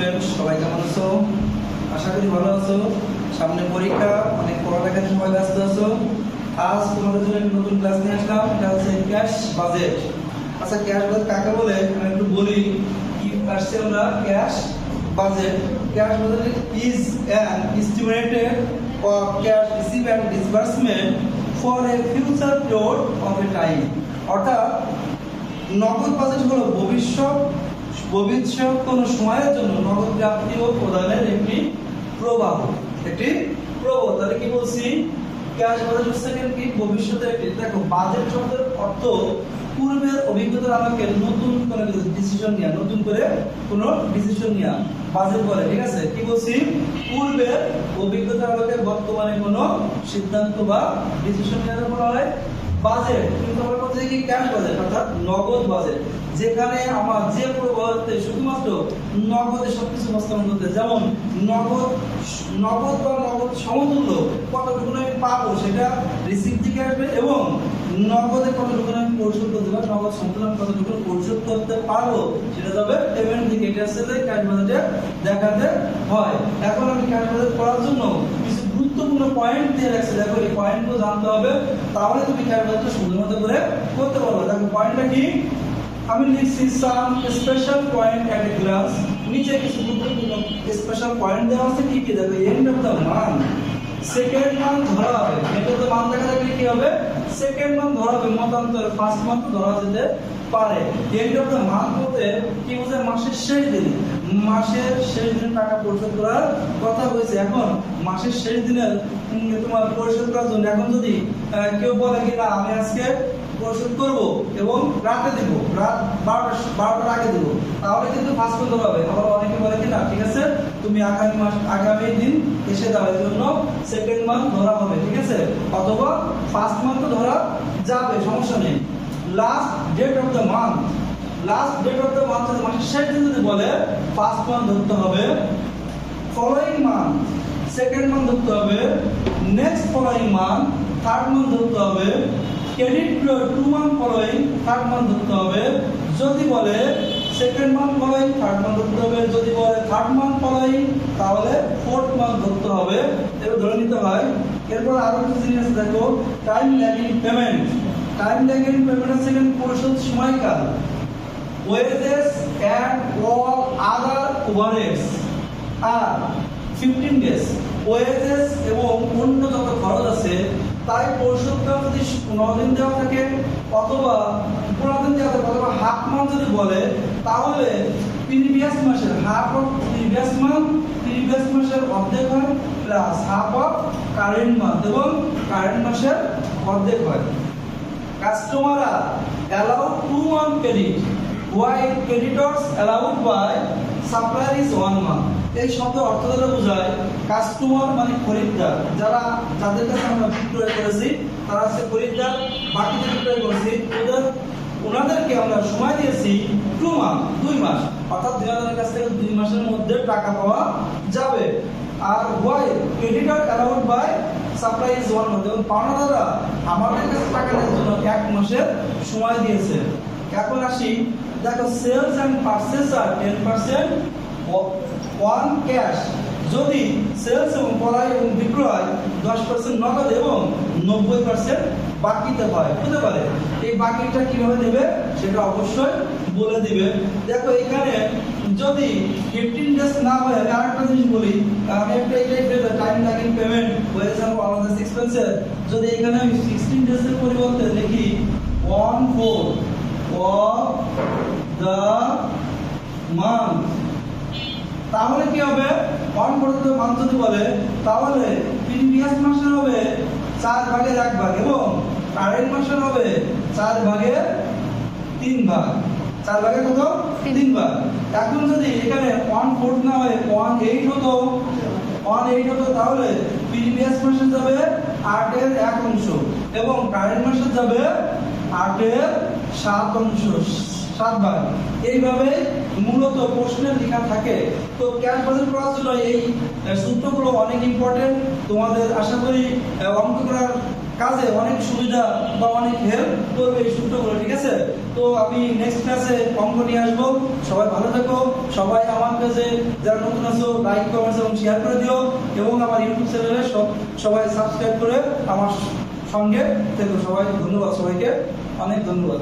Student সবাই কেমন আছো? আশা করি ভালো আছো। সামনে পরীক্ষা, অনেক পড়ালেখার সময় ব্যস্ত আছো। আজ তোমাদের জন্য একটা নতুন ক্লাস নিয়ে আসলাম, এটা হচ্ছে ক্যাশ বাজেট আচ্ছা ক্যাশ বাজেট কাকে বলে? আমি একটু বলি। কি আসছে আমরা? Cash budget cash budget is an estimated of cash receive and disbursement for a future period of a time অর্থাৎ, নগদ বাজেট হলো ভবিষ্যৎ ভবিষ্যৎ কোনো সময়ের জন্য নগদ প্রাপ্তি ও প্রদানের একটি প্রবাহ একটি প্রবাহ। তাহলে কি বলছি? ক্যাশ বাজেট হচ্ছে কি ভবিষ্যতের একটি? দেখো, বাজেট শব্দের অর্থ পূর্বের অভিজ্ঞতার আমাকে নতুন করে ডিসিশন নেওয়া নতুন করে কোনো ডিসিশন নেওয়া বাজেট বলে, ঠিক আছে? কি বলছি? পূর্বের অভিজ্ঞতা আমাকে বর্তমানে কোনো সিদ্ধান্ত বা ডিসিশন নেওয়ার বলা হয় বাজেট কিন্তু আমরা বলছি কি ক্যাশ বাজেট অর্থাৎ নগদ বাজেট যেখানে আমার যে প্রবাহতে শুধুমাত্র নগদে সবকিছু বাস্তবায়ন করতে যেমন নগদ নগদ বা নগদ সমতুল্য কতটুকু আমি পাবো সেটা রিসিভ থেকে আসবে এবং নগদে কতটুকু আমি পরিশোধ করতে পারব, নগদ সমতুল্য কতটুকু পরিশোধ করতে পারব সেটা যাবে পেমেন্ট থেকে। এটা হচ্ছে ক্যাশ বাজেটে দেখাতে হয়। এখন আমি ক্যাশ বাজেট করার জন্য গুরুত্বপূর্ণ পয়েন্ট দিয়ে রাখছে। দেখো, এই পয়েন্টগুলো জানতে হবে। তাহলে তুমি ক্যাশ সুন্দর মতো করে করতে পারবে। দেখো পয়েন্টটা কি? আমি লিখছি some special point at a glance নিচে কিছু গুরুত্বপূর্ণ স্পেশাল পয়েন্ট দেওয়া আছে। কি কি? দেখো end of the month second month ধরা হবে। এটাতে মান দেখা কি হবে? সেকেন্ড মান ধরা হবে। মতান্তর ফার্স্ট মান ধরা যেতে পারে। এন্ড অফ মান্থ বলতে কি মাসের শেষ দিন। মাসের শেষ দিনে টাকা পরিশোধ করার কথা হয়েছে। এখন মাসের শেষ দিনের তোমার পরিশোধ করার জন্য এখন যদি কেউ বলে কি, না, আমি আজকে পরিশোধ করব এবং রাতে দিব। রাত বারোটা বারোটার আগে দিব। তাহলে কিন্তু ফার্স্ট করতে হবে আবার অনেকে বলে কি না, ঠিক আছে, তুমি আগামী মাস, আগামী দিন এসে দাও এর জন্য সেকেন্ড মান্থ ধরা হবে, ঠিক আছে? অথবা ফার্স্ট মান্থ ধরা যাবে, সমস্যা নেই। Last date of the month last date of the month মাসের শেষ দিন যদি বলে ফার্স্ট মান্থ ধরতে হবে ফলোয়িং মান্থ সেকেন্ড মান্থ ধরতে হবে next following month third month ধরতে হবে credit two month following third month ধরতে হবে। যদি বলে second month following third month ধরতে হবে। যদি বলে থার্ড মান্থ ফলোয়িং তাহলে ফোর্থ মান্থ ধরতে হবে। এবার ধরে নিতে হয়। এরপর আরও কিছু জিনিস দেখো। Time lagging payment. Time lagging পেমেন্টের সেকেন্ড পরিশোধ সময়কাল। Wages and all other overheads. R fifteen days. Wages এবং অন্য যত খরচ আছে তাই পরিশোধটা যদি পনেরো দিন দেওয়া থাকে, অথবা পনেরো দিন দেওয়া থাকে, অথবা হাফ মান্থ যদি বলে, তাহলে প্রিভিয়াস মাসের half of previous month previous মাসের অর্ধেক হয় plus half of current month এবং কারেন্ট মাসের অর্ধেক হয়। Customer are two two month while creditors allowed by supplier is one month. এই শব্দ অর্থ দ্বারা বোঝায় কাস্টমার মানে খরিদ্দার। যারা যাদের কাছে আমরা বিক্রয় করেছি, তারা হচ্ছে খরিদ্দার, বাকিদের বিক্রয় করেছি। ওদের ওনাদেরকে আমরা সময় দিয়েছি টু মান্থ দুই মাস। অর্থাৎ দুজনের কাছ থেকে দুই মাসের মধ্যে টাকা পাওয়া যাবে। আর why creditor allowed by supply is one month এবং পাওনাদাররা আমাদের কাছে টাকা নেওয়ার জন্য এক মাসের সময় দিয়েছে। এখন আসি, দেখো সেলস অ্যান্ড পারচেস আর টেন পার্সেন্ট ওয়ান ক্যাশ যদি সেলস এবং ক্রয় এবং বিক্রয় দশ পার্সেন্ট নগদ এবং নব্বই পার্সেন্ট বাকিতে হয় হতে পারে এই বাকিটা কীভাবে দেবে? সেটা অবশ্যই বলে দিবে। দেখো এখানে যদি ফিফটিন ডেজ না হয় আমি আরেকটা জিনিস বলি আমি একটা এটাই পেয়ে টাইম লাগিং পেমেন্ট হয়ে যাব আমাদের এক্সপেন্সের যদি এখানে আমি সিক্সটিন ডেজের পরিবর্তে লিখি one four of the month তাহলে কি হবে? ওয়ান ফোর্থ মান্থ যদি বলে তাহলে প্রিভিয়াস মাসের হবে চার ভাগের এক ভাগ এবং কারেন্ট মাসের হবে চার ভাগের তিন ভাগ। চার ভাগের কত? তিন। ভাগ। এখন যদি এখানে ওয়ান ফোর্থ না হয় ওয়ান এইট হতো ওয়ান এইট হতো তাহলে প্রিভিয়াস মাসে যাবে আটের এক অংশ এবং কারেন্ট মাসে যাবে আটের সাত অংশ। সাত ভাগ এইভাবে মূলত প্রশ্নের লেখা থাকে। তো বাজেট করার জন্য এই সূত্রগুলো অনেক ইম্পর্টেন্ট তোমাদের আশা করি অঙ্ক করার কাজে অনেক সুবিধা বা অনেক হেল্প করবে এই সূত্রগুলো, ঠিক আছে? তো আমি নেক্সট ক্লাসে অঙ্ক নিয়ে আসব। সবাই ভালো থাকো। সবাই আমার কাছে যারা নতুন আছো লাইক কমেন্টস এবং শেয়ার করে দিও। এবং আমার ইউটিউব চ্যানেলে সব, সবাই সাবস্ক্রাইব করে আমার সঙ্গে থেকো। সবাই ধন্যবাদ সবাইকে। অনেক ধন্যবাদ।